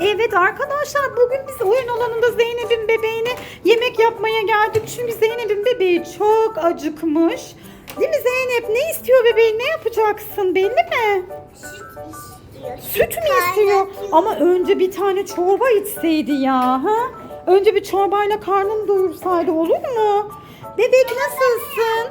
Evet arkadaşlar bugün biz oyun alanında Zeynep'in bebeğine yemek yapmaya geldik. Çünkü Zeynep'in bebeği çok acıkmış. Değil mi Zeynep? Ne istiyor bebeğin? Ne yapacaksın? Belli mi? Süt istiyor. Süt mü istiyor? Ama önce bir tane çorba içseydi ya. Ha? Önce bir çorbayla karnını doyursaydı olur mu? Bebek nasılsın?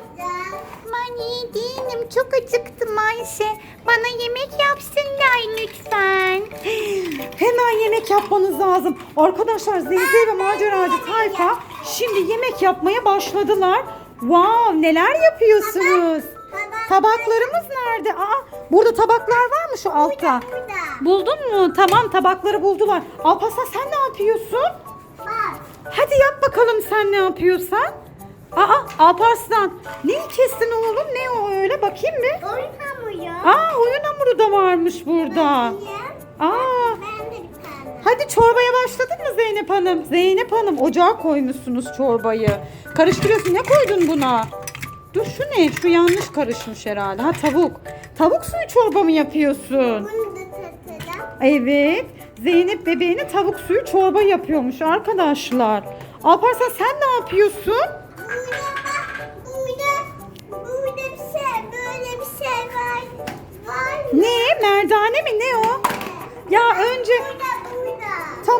Ben iyi değilim. Çok acıktım Ayşe. Bana yemek yapsınlar lütfen. Hemen yemek yapmanız lazım. Arkadaşlar Zeyze ve maceracı tayfa şimdi yemek yapmaya başladılar. Wow neler yapıyorsunuz? Tabaklarımız nerede? Aa, burada tabaklar var mı şu altta? Buldun mu? Tamam tabakları buldular. Alparslan sen ne yapıyorsun? Hadi yap bakalım sen ne yapıyorsan. Alparslan neyi kestin oğlum? Ne o öyle bakayım bir. Oyun hamuru. Aa oyun hamuru da varmış burada. Aa Ben de bir tane. Hadi çorbaya başladın mı Zeynep Hanım? Zeynep Hanım ocağa koymuşsunuz çorbayı. Karıştırıyorsun. Ne koydun buna? Dur şu ne? Şu yanlış karışmış herhalde. Ha tavuk. Tavuk suyu çorba mı yapıyorsun? Bunu da tatalım. Evet. Zeynep bebeğine tavuk suyu çorba yapıyormuş arkadaşlar. Alparslan sen ne yapıyorsun?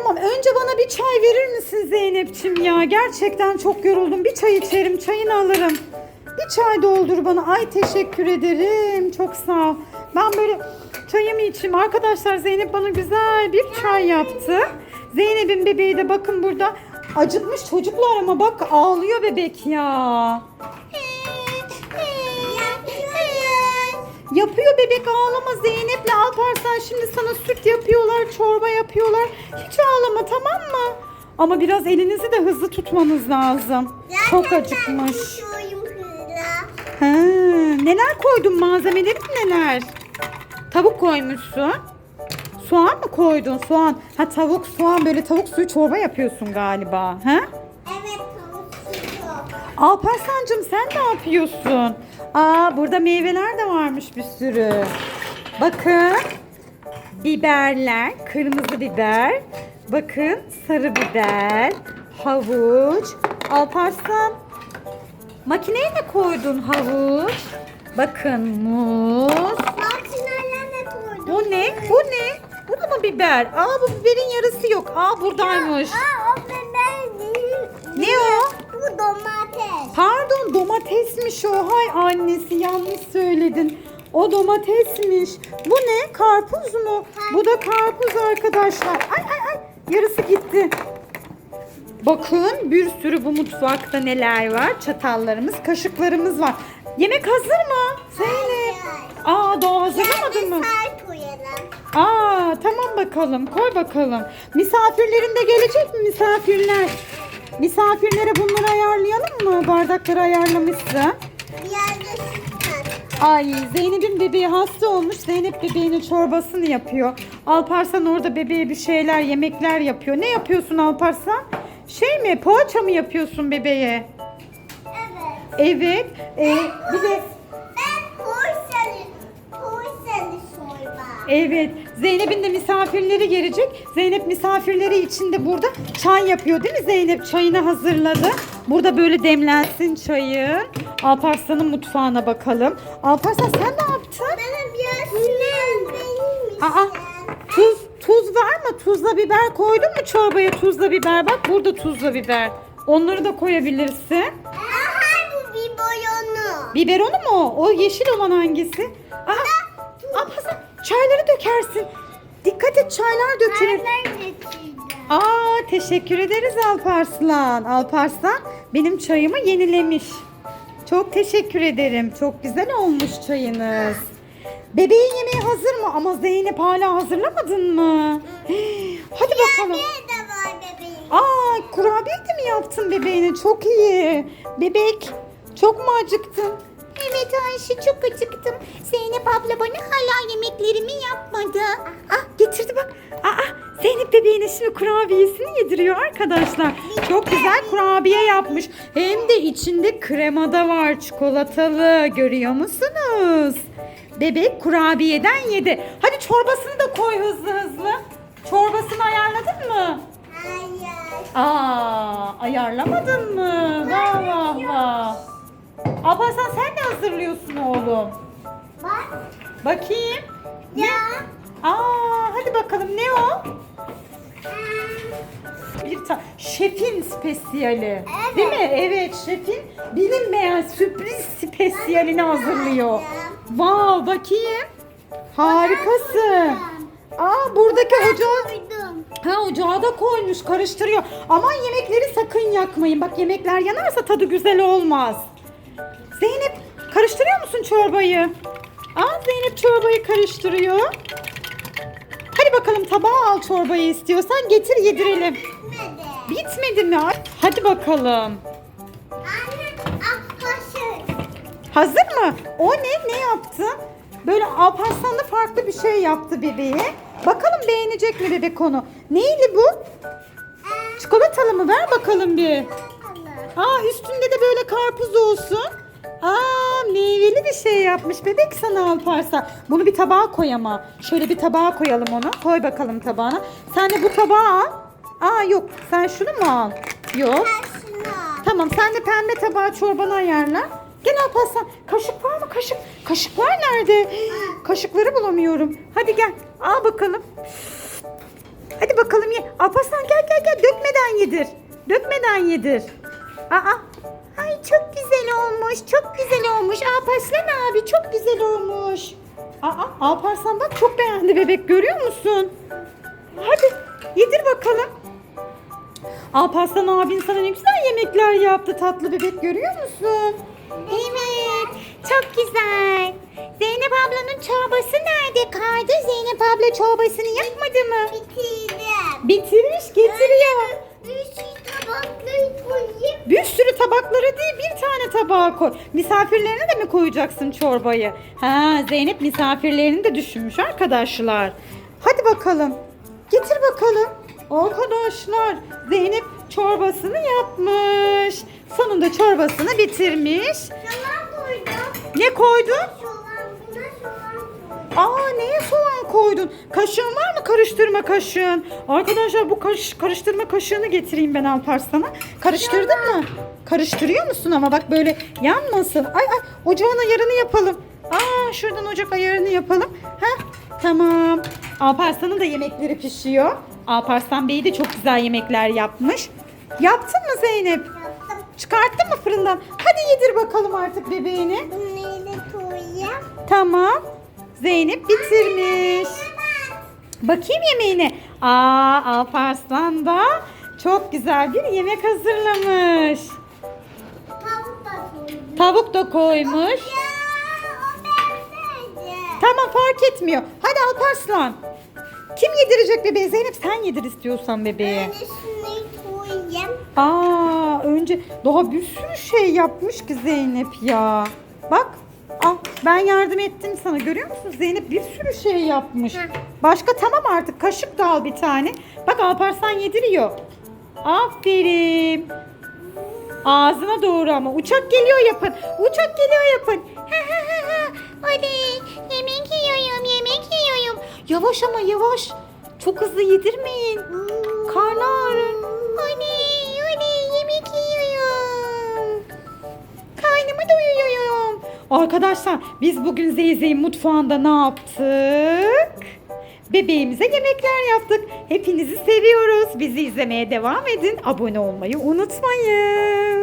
Tamam önce bana bir çay verir misin Zeynep'ciğim ya? Gerçekten çok yoruldum. Bir çay içerim, çayını alırım. Bir çay doldur bana. Ay teşekkür ederim. Çok sağ ol. Ben böyle çayımı içeyim. Arkadaşlar Zeynep bana güzel bir çay yaptı. Zeynep'in bebeği de bakın burada acıkmış çocuklar ama bak ağlıyor bebek ya. Yapıyor bebek ağlama Zeynep'le Alparslan şimdi sana süt yapıyorlar, çorba yapıyorlar. Hiç ağlama tamam mı? Ama biraz elinizi de hızlı tutmanız lazım. Çok acıkmış. Ha, neler koydun malzemelerin neler? Tavuk koymuşsun. Soğan mı koydun? Soğan. Ha tavuk, soğan böyle tavuk suyu çorba yapıyorsun galiba. Ha? Evet tavuk suyu. Alparslan'cığım sen ne yapıyorsun? Aa burada meyveler de varmış bir sürü. Bakın. Biberler, kırmızı biber. Bakın sarı biber, havuç. Alparslan makineye ne koydun havuç? Bakın muz. Ne koydum. Bu ne? Bu ne? Bu da mı biber? Aa bu biberin yarısı yok. Aa buradaymış. Aa o biber değil. Ne o? Domates. Pardon domatesmiş o. Hay annesi yanlış söyledin. O domatesmiş. Bu ne? Karpuz mu? Bu da karpuz arkadaşlar. Ay ay ay. Yarısı gitti. Bakın bir sürü bu mutfakta neler var. Çatallarımız, kaşıklarımız var. Yemek hazır mı? Zeynep. Aa daha hazırlamadın mı? Aa tamam bakalım. Koy bakalım. Misafirlerin de gelecek mi misafirler? Misafirlere bunları ayarlayalım mı? Bardakları kat. Ay Zeynep'in bebeği hasta olmuş. Zeynep bebeğinin çorbasını yapıyor. Alparslan orada bebeğe bir şeyler, yemekler yapıyor. Ne yapıyorsun Alparslan? Şey mi? Poğaça mı yapıyorsun bebeğe? Evet. Evet. Ee, bir de Evet. Zeynep'in de misafirleri gelecek. Zeynep misafirleri için de burada çay yapıyor değil mi Zeynep? Çayını hazırladı. Burada böyle demlensin çayı. Alparslan'ın mutfağına bakalım. Alparslan sen ne yaptın? Bana biraz benim Aa, tuz tuz var mı? Tuzla biber koydun mu çorbaya tuzla biber? Bak burada tuzla biber. Onları da koyabilirsin. Aha bu bir boyonu. Biberonu mu? O yeşil olan hangisi? Çayları dökersin. Dikkat et çaylar dökülür. Aa teşekkür ederiz Alparslan. Alparslan benim çayımı yenilemiş. Çok teşekkür ederim. Çok güzel olmuş çayınız. Bebeğin yemeği hazır mı? Ama Zeynep hala hazırlamadın mı? Hadi bakalım. Aa kurabiye de mi yaptın bebeğine? Çok iyi. Bebek çok mu acıktın? Evet Ayşe çok acıktım. Zeynep abla bana hala yemeklerimi yapmadı. Ah getirdi bak. Aa Zeynep bebeğine şimdi kurabiyesini yediriyor arkadaşlar. Çok güzel kurabiye yapmış. Hem de içinde krema da var çikolatalı. Görüyor musunuz? Bebek kurabiyeden yedi. Hadi çorbasını da koy hızlı hızlı. Çorbasını ayar ayarladın mı? Hayır. Aa, ayarlamadın mı? Vah vah vah. Alparslan sen hazırlıyorsun oğlum? Bak. Bakayım. Ya. Aa, hadi bakalım ne o? Aa, Bir ta şefin spesiyali. Evet. Değil mi? Evet, şefin bilinmeyen sürpriz spesiyalini hazırlıyor. Vav, bakayım. Harikasın. Aa, buradaki ocağı. Ha ocağa da koymuş karıştırıyor. Aman yemekleri sakın yakmayın. Bak yemekler yanarsa tadı güzel olmaz. Zeynep karıştırıyor musun çorbayı? Aa Zeynep çorbayı karıştırıyor. Hadi bakalım tabağa al çorbayı istiyorsan getir yedirelim. Bitmedi. Bitmedi mi? Hadi bakalım. Anne, kaşık. Hazır mı? O ne? Ne yaptı? Böyle Alparslan'da farklı bir şey yaptı bebeğe. Bakalım beğenecek mi bebek onu? Neyli bu? Aa, Çikolatalı mı? Ver bakalım bir. Aa üstünde de böyle karpuz olsun. Aa meyveli bir şey yapmış bebek sana Alparslan. Bunu bir tabağa koy ama. Şöyle bir tabağa koyalım onu. Koy bakalım tabağına. Sen de bu tabağı al. Aa yok sen şunu mu al? Yok. Ben şunu al. Tamam sen de pembe tabağa çorbanı ayarla. Gel Alparslan. Kaşık var mı kaşık? Kaşıklar nerede? Kaşıkları bulamıyorum. Hadi gel. Al bakalım. Hadi bakalım ye. Alparslan gel gel gel. Dökmeden yedir. Dökmeden yedir. Aa. Ay çok güzel olmuş. Çok güzel olmuş. Alparslan abi çok güzel olmuş. Aa Alparslan bak çok beğendi bebek görüyor musun? Hadi yedir bakalım. Alparslan abin sana ne güzel yemekler yaptı tatlı bebek görüyor musun? Evet çok güzel. Zeynep ablanın çorbası nerede kaldı? Zeynep abla çorbasını yapmadı mı? Bitirdim. Bitirmiş getiriyor. Üç tabakları koyayım. Bir sürü tabakları değil bir tane tabağa koy. Misafirlerine de mi koyacaksın çorbayı? Ha Zeynep misafirlerini de düşünmüş arkadaşlar. Hadi bakalım. Getir bakalım. Arkadaşlar Zeynep çorbasını yapmış. Sonunda çorbasını bitirmiş. Soğan koydum. Ne koydun? Soğan buna soğan koydum. Aa neye soğan koydun? Kaşığın var mı karıştırma kaşığın? Arkadaşlar bu karış, karıştırma kaşığını getireyim ben Alparslan'a. Karıştırdın mı? Karıştırıyor musun ama bak böyle yanmasın. Ay ay ocağın ayarını yapalım. Aa şuradan ocak ayarını yapalım. Heh tamam. Alparslan'ın da yemekleri pişiyor. Alparslan Bey de çok güzel yemekler yapmış. Yaptın mı Zeynep? Yaptım. Çıkarttın mı fırından? Hadi yedir bakalım artık bebeğini. Bunları koyayım. Tamam. Zeynep bitirmiş. Bakayım yemeğine. Aa Alparslan da çok güzel bir yemek hazırlamış. Tavuk da koymuş. Tamam fark etmiyor. Hadi Alparslan. Kim yedirecek bebeğe? Zeynep sen yedir istiyorsan bebeğe. Aa önce daha bir sürü şey yapmış ki Zeynep ya. Bak al ben yardım ettim sana görüyor musun Zeynep bir sürü şey yapmış. Hı. Başka tamam artık kaşık da al bir tane. Bak Alparslan yediriyor. Aferin. Ağzına doğru ama uçak geliyor yapın. Uçak geliyor yapın. Hadi yemek yiyorum yemek yiyorum. Yavaş ama yavaş. Çok hızlı yedirmeyin. Karnı ağrır. Arkadaşlar biz bugün Zeyzey'in mutfağında ne yaptık? Bebeğimize yemekler yaptık. Hepinizi seviyoruz. Bizi izlemeye devam edin. Abone olmayı unutmayın.